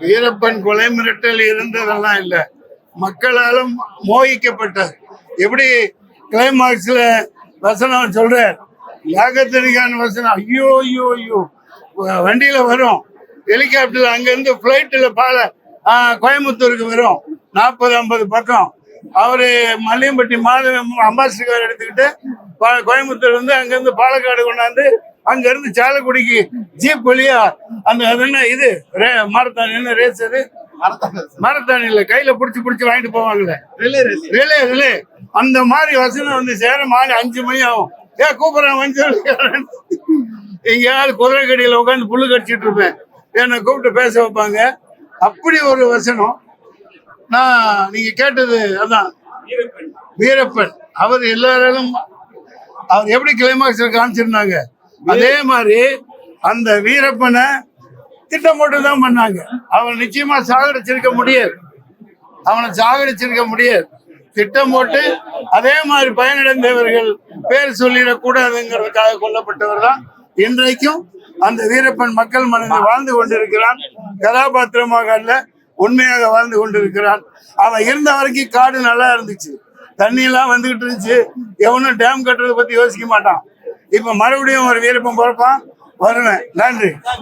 வீரப்பன் கொலை மிரட்டல் இருந்ததெல்லாம் இல்லை. மக்களாலும் மோகிக்கப்பட்டார். எப்படி கிளைமாக்ஸ்ல வசனம் சொல்ற யாகத்தனிக்கான வசனம். ஐயோ ஐயோ ஐயோ. வண்டியில வரும். ஹெலிகாப்டர்ல அங்கிருந்து பிளைட்ல பால கோயம்புத்தூருக்கு வரும். நாற்பது ஐம்பது பக்கம். அவரு மல்லியம்பட்டி மாதவ அம்பாசிடர் எடுத்துக்கிட்டு பா- கோயம்புத்தூர் வந்து அங்கிருந்து பாலக்காடு கொண்டாந்து அங்க இருந்து சாலக்குடிக்கு ஜீப் வழியா அந்த என்ன இது? மாரத்தான் என்ன ரேஸ் அது? மாரத்தான் இல்ல கையில புடிச்சு புடிச்சு வாங்கிட்டு போவாங்கல்ல ரிலே ரிலே அந்த மாதிரி வசனம் வந்து சேர மாலை அஞ்சு மணி ஆகும். ஏ கூப்பிடுறேன் வந்து எங்கேயாவது குதிரை கடியில உட்காந்து புல்லு கடிச்சிட்டு இருப்பேன். என்னை கூப்பிட்டு பேச வைப்பாங்க. அப்படி ஒரு வசனம். நான் நீங்க கேட்டது அதான். வீரப்பன். அவர் எல்லாராலும் அவர் எப்படி கிளைமாக்ஸ்ல காமிச்சிருந்தாங்க? அதே மாதிரி அந்த வீரப்பனை திட்டம் போட்டு தான் பண்ணாங்க. அவன் நிச்சயமா சாகடிச்சிருக்க முடியாது. அவனை சாகடிச்சிருக்க முடியாது. திட்டம் போட்டு அதே மாதிரி பயனடைந்தவர்கள் பேர் சொல்லிடக்கூடாதுங்கிறதுக்காக கொல்லப்பட்டவர் தான் இன்றைக்கும் அந்த வீரப்பன் மக்கள் மனதில் வாழ்ந்து கொண்டிருக்கிறான். கதாபாத்திரமாக அல்ல உண்மையாக வாழ்ந்து கொண்டிருக்கிறான். அவன் இருந்த வரைக்கும் காடு நல்லா இருந்துச்சு. தண்ணி எல்லாம் வந்துகிட்டு இருந்துச்சு. எவனும் டேம் கட்டுறதை பத்தி யோசிக்க மாட்டான். இப்ப மறுபடியும் ஒரு விருப்பம் பிறப்பான். வருவேன். நன்றி.